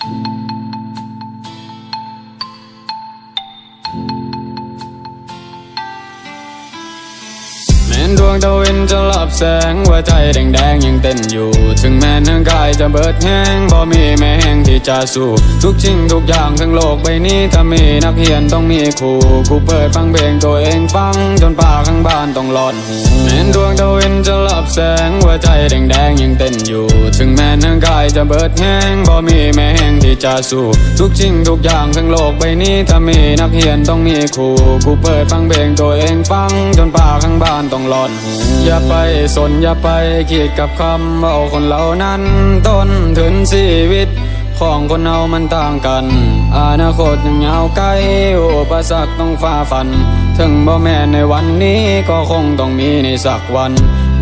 นดวงดาวินจะหลับแสงว่าใจแดงแดงยังเต้นอยู่ ถึงแม้นางกายจะเบิดแห้งบ่มีแม่แห้งที่จะสู้ ทุกจริงทุกอย่างทั้งโลกใบนี้ถ้ามีนักเรียนต้องมีครูครูเปิดฟังเพลงตัวเองฟัง จนป่าข้างบ้านต้องร้อนหูแม้นดวงดาวินจะหลับแสงว่าใจแดงแดงยังเต้นอยู่ จะเบิดแห้งบ่มีแม้แห้งที่จะสู้ทุกสิ่งทุกอย่างทั้งโลกใบนี้ถ้ามีนักเรียนต้องมีครูกูเปิดฟังเพลงตัวเองฟังจนป่าข้างบ้านต้องรอนอย่าไปสนอย่าไปคิดกับคำเว่าคนเหล่านั้นต้นถึงชีวิตของคนเรามันต่างกัน อนาคตยังยาวไกลอุปสรรคต้องฝ่าฟัน ถึงบ่แม่ในวันนี้ก็คงต้องมีในสักวัน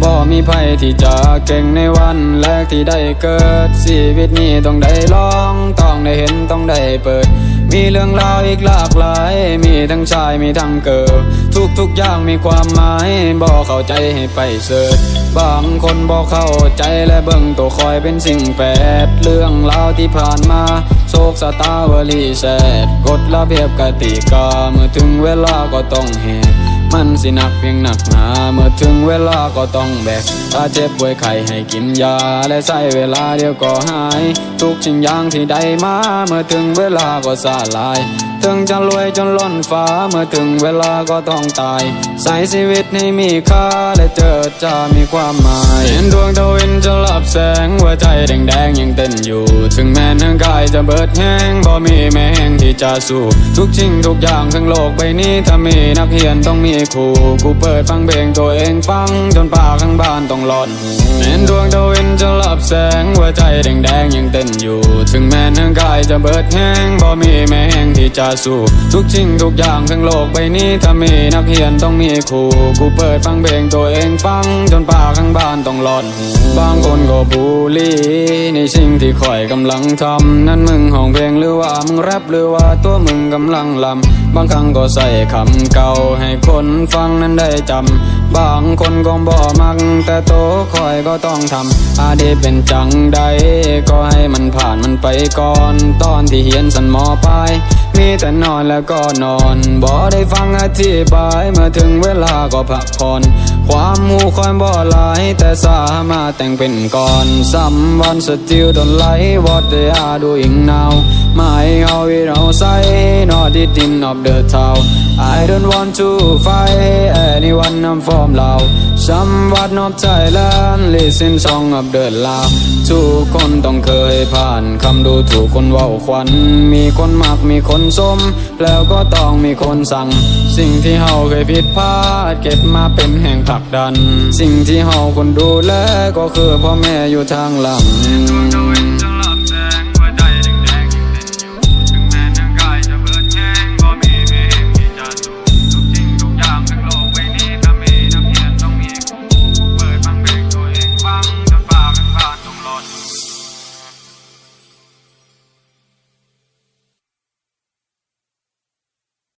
บ่มีภัยที่จะเก่งในวันแรกที่ได้เกิดชีวิตนี้ต้องได้ลอง ต้องได้เห็นต้องได้เปิด มีเรื่องราวอีกหลากหลาย มีทั้งชายมีทั้งเกิดทุกทุกอย่างมีความหมายบ่เข้าใจให้ไปเสิร์ชบางคนบ่เข้าใจและเบิ่งตัวคอยเป็นสิ่งแปด เรื่องราวที่ผ่านมาโศกสตาวลีแสดกฎระเบียบกติกาเมื่อถึงเวลาก็ต้องเหตุ มันสิหนักเพียงหนักหนา เมื่อถึงเวลาก็ต้องแบก ถ้าเจ็บป่วยไข้ให้กินยา และใช้เวลาเดียวก็หาย ทุกสิ่งอย่างที่ได้มา เมื่อถึงเวลาก็สาลาย ถึงจะรวยจนล้นฟ้า เมื่อถึงเวลาก็ต้องตาย ใส่ชีวิตให้มีค่า และเจอจะมีความหมาย เห็นดวงตะเวนจะลับแสงหัวใจแดงแดงๆยังเต้นอยู่ ถึงแม้ทั้งกายจะเบิดแห้งบ่มีแม้แห้งที่จะสู้ ทุกสิ่งทุกอย่างทั้งโลกใบนี้ถ้ามีนักเรียนต้องมีครูกูเปิดฟังเพลงตัวเองฟัง จนป่าข้างบ้านต้องรอนหูแม้นดวงตะเวนจะลับแสงหัวใจแดงแดงๆยังเต้นอยู่ ถึงแม้ทั้งกายจะเบิดแห้งบ่มีแม้แห้งที่จะสู้ทุกสิ่งทุกอย่างทั้งโลกใบนี้ถ้ามีนักเรียนต้องมีครูกูเปิดฟังเพลงตัวเองฟัง จนป่าข้างบ้านต้องรอนหูบางคนก็บูลลี่ในสิ่งที่ข่อยกำลังทำนั่นมึงห้องเพลงหรือว่ามึงแรปหรือว่าตัวมึงกำลังลำบางครั้งก็ใส่คำเก่าให้คนฟังนั้นได้จำบางคนก็บ่มัก แต่โตคอยก็ต้องทำอาเดเป็นจังใดก็ให้มันผ่านมันไปก่อน ตอนที่เฮียนสันหมอปลายมีแต่นอนแล้วก็นอนบ่ได้ฟังอธิบายเมื่อถึงเวลาก็พักผ่อน ความมูคอยบ่หลายแต่สามารถแต่งเป็นก่อนซ้ำวันสติลดนไหลวอดเดียดูอิงนาวมา it in of the town I don't want to fight anyone I'm from Lao Somewhat of Thailand listen song of the Lao ทุกคนต้องเคยผ่านคำดูถูกคนว้าควันมีคนมักมีคนสม แล้วก็ต้องมีคนสั่ง สิ่งที่เฮาเคยผิดพลาดเก็บมาเป็นแห่งผลักดัน สิ่งที่เฮาคนดูแลก็คือพ่อแม่อยู่ทางหลัง